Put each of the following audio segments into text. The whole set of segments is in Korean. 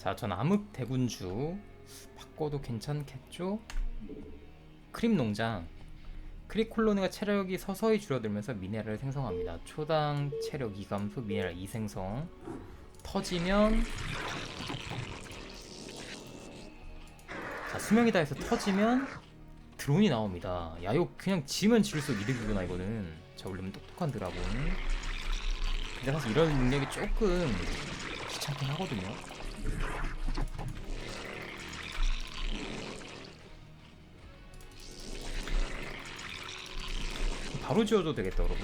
자, 전 암흑 대군주 바꿔도 괜찮겠죠? 크림 농장 크립 콜로니가 체력이 서서히 줄어들면서 미네랄을 생성합니다. 초당 체력 2 감소, 미네랄 2 생성. 터지면 자, 수명이 다해서 터지면 드론이 나옵니다. 야, 이거 그냥 지면 질수록 이득이구나, 이거는. 자, 원래는 똑똑한 드라곤. 근데 사실 이런 능력이 조금 귀찮긴 하거든요. 바로 지어줘도 되겠다, 여러분.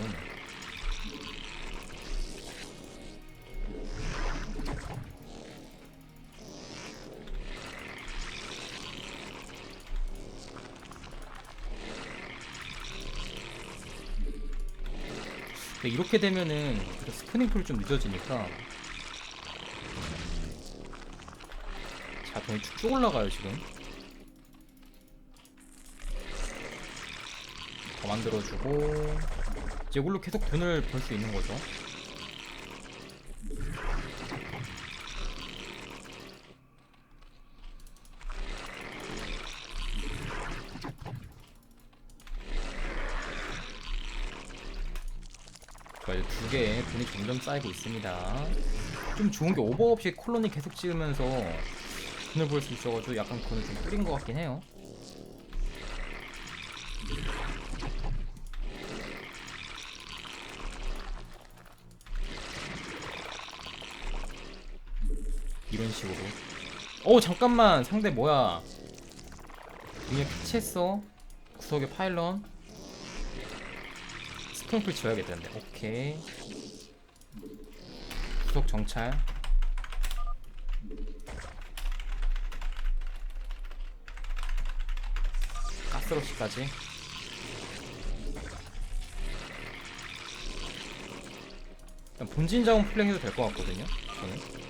이렇게 되면은 그 스프링 풀이 좀 늦어지니까 자 돈이 쭉쭉 올라가요 지금. 더 만들어주고 이제 이걸로 계속 돈을 벌 수 있는 거죠. 두 개에 돈이 점점 쌓이고 있습니다. 좀 좋은 게 오버 없이 콜로니 계속 찍으면서 돈을 벌수 있어가지고 약간 그건 좀 뿌린 것 같긴 해요. 이런 식으로. 어 잠깐만. 상대 뭐야? 그냥 피치했어. 구석에 파일런. 스프링풀 지어야겠다는데. 오케이. 구석 정찰 가스러시까지. 일단 본진 자원 플랭 해도 될 것 같거든요 저는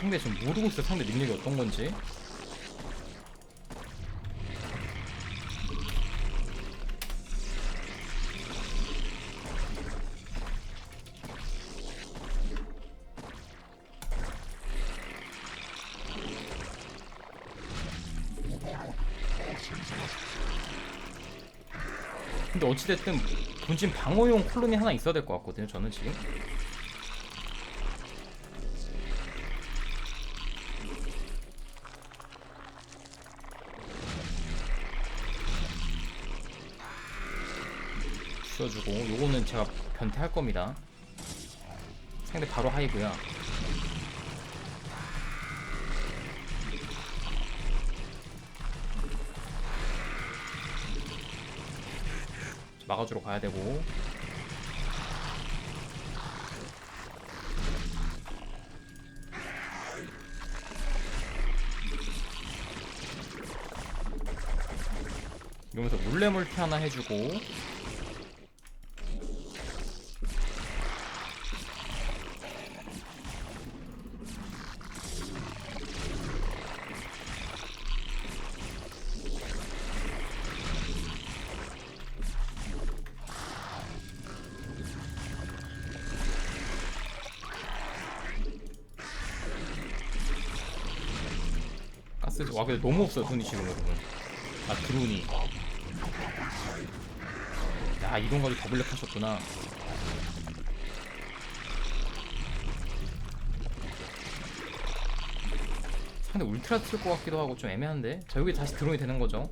상대 지금 모르고 있어 상대 능력이 어떤 건지. 근데 어찌됐든 본진 방어용 콜론이 하나 있어야 될 것 같거든요 저는 지금 씌워주고 요거는 제가 변태할 겁니다. 상대 바로 하이브야 막아주러 가야 되고. 이러면서 멀티 하나 해주고 가스. 와 근데 너무 없어요 돈이 지금 여러분. 아 드론이. 야 이동 가지고 더블랙 하셨구나. 상대 울트라 틀것 같기도 하고 좀 애매한데? 자 여기 다시 드론이 되는 거죠?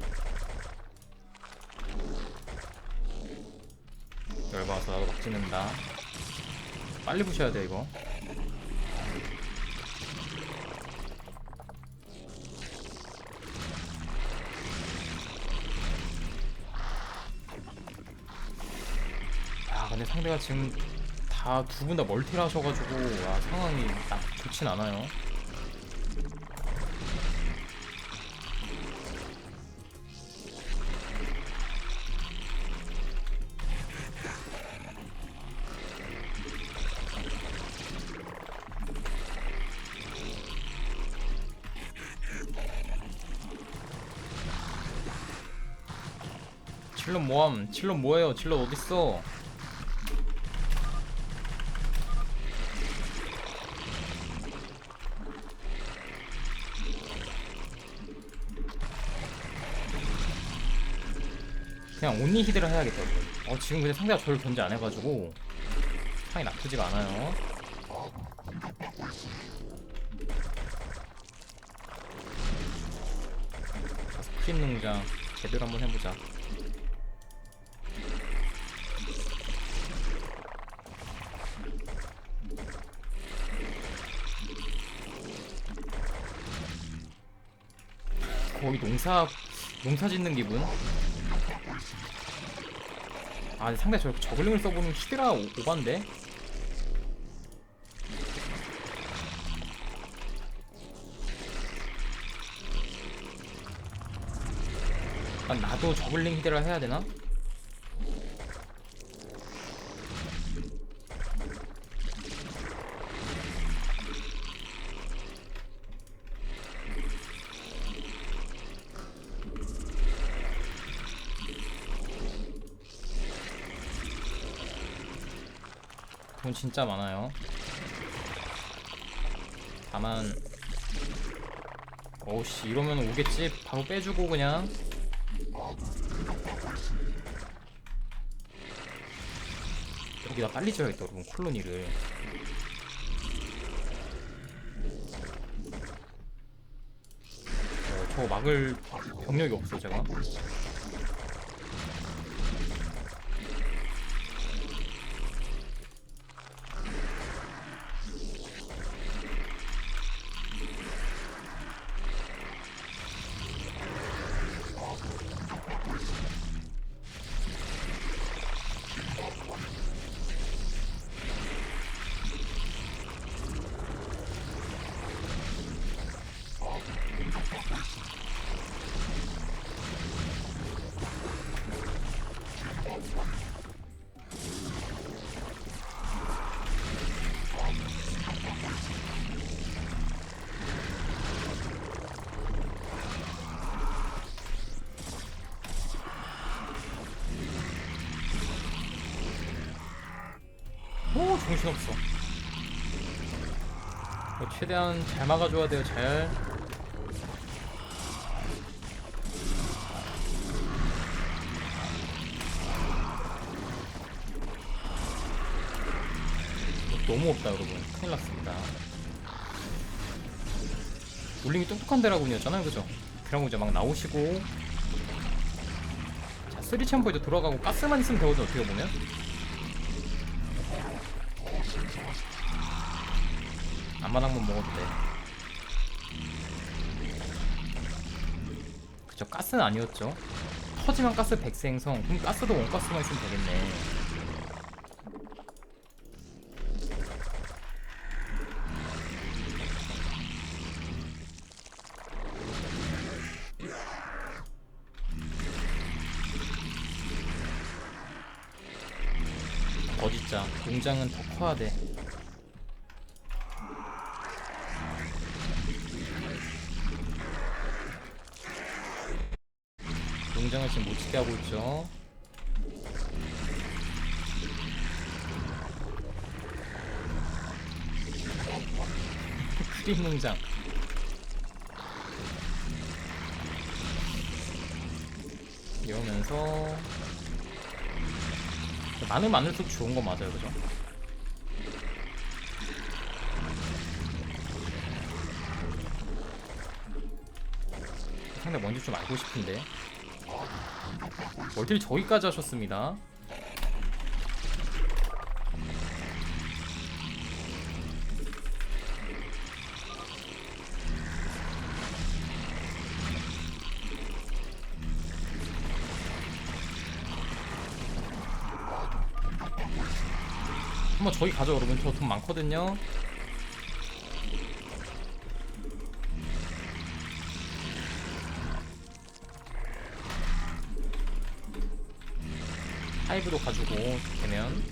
열받아서 나도 막 찍는다. 빨리 부셔야 돼 이거 근데 상대가 지금 다 두 분 다 멀티를 하셔가지고 와, 상황이 딱 좋진 않아요. 칠로 모함 칠로 뭐예요 칠로 어딨어 그냥 온리 히드를 해야겠다. 어 지금 근데 상대가 저를 견제 안 해가지고 상이 나쁘지가 않아요 자, 스크린 농장 제대로 한번 해보자 거기 농사 농사 짓는 기분? 아 근데 상대 저렇게 저글링을 써보는 히드라 오- 오반데? 아 나도 저글링 히드라 해야 되나? 돈 진짜 많아요. 다만 어우씨 이러면 오겠지? 바로 빼주고 그냥. 여기다 빨리 지어야겠다 여러분 콜로니를. 어, 저거 막을 병력이 없어 제가 정신없어. 이거 최대한 잘 막아줘야 돼요 잘. 너무 없다 여러분. 큰일 났습니다. 울림이 똑똑한 데라군이었잖아요 그죠? 그라고 이제 막 나오시고. 자 쓰리 챔버 이제 돌아가고 가스만 있으면 되거든 어떻게 보면 안마당만 먹어도 돼. 그쵸, 가스는 아니었죠. 터지면 가스 백생성. 그럼 가스도 원가스만 있으면 되겠네. 어딨자. 공장은 더 커야 돼. 짓게 하고 있죠. 크림 농장. 이러면서 많으면 많을수록 좋은 거 맞아요, 그죠? 상대 뭔지 좀 알고 싶은데. 멀티를 저기까지 하셨습니다. 한번 저기 가죠 여러분 저 돈 많거든요 하이브도 가지고 되면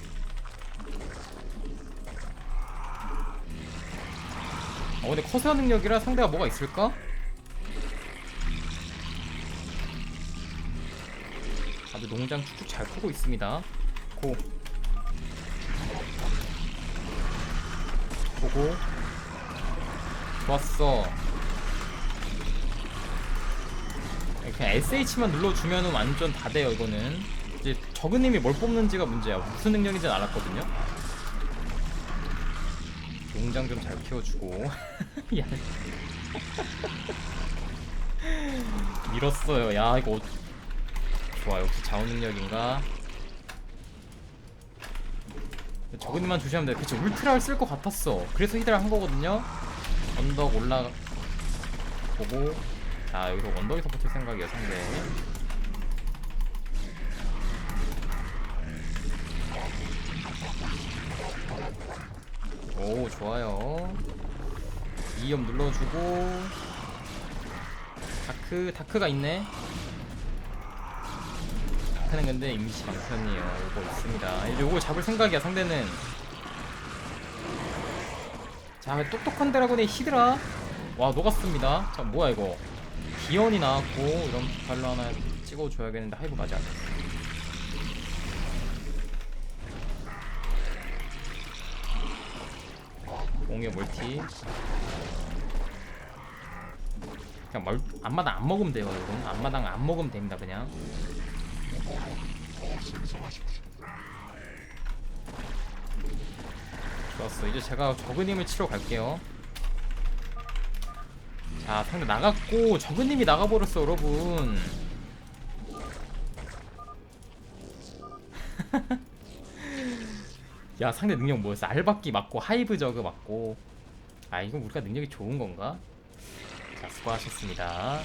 어 근데 커세어 능력이라 상대가 뭐가 있을까? 그래도 농장 쭉쭉 잘 크고 있습니다. 고. 보고. 좋았어. 그냥 SH만 눌러주면은 완전 다 돼요 이거는 이제 저그님이 뭘 뽑는지가 문제야. 무슨 능력인지는 알았거든요. 농장 좀 잘 키워주고. 야. 밀었어요. 야 이거 어... 좋아 역시 자원 능력인가? 저그님만 조심하면 돼. 그치 울트라를 쓸 것 같았어. 그래서 히드라 한 거거든요. 언덕 올라 보고. 자 여기서 언덕에서 버틸 생각이야 상대 좋아요. 2염 눌러주고. 다크 다크가 있네. 다크는 근데 임시 방편이에요. 이거 있습니다. 이제 이거 잡을 생각이야 상대는. 자 똑똑한 드라곤의 히드라? 와 녹았습니다. 자 뭐야 이거? 기연이 나왔고 이런 발로 하나 찍어줘야겠는데 하이브 가자 공의 멀티. 그냥 멀 앞마당 안 먹으면 돼요 여러분. 앞마당 안 먹으면 됩니다 그냥. 좋았어. 이제 제가 저그님을 치러 갈게요. 자 상대 나갔고 저그님이 나가버렸어 여러분 야 상대 능력 뭐였어? 알바끼 맞고 하이브 저그 맞고. 아 이건 우리가 능력이 좋은 건가? 자 수고하셨습니다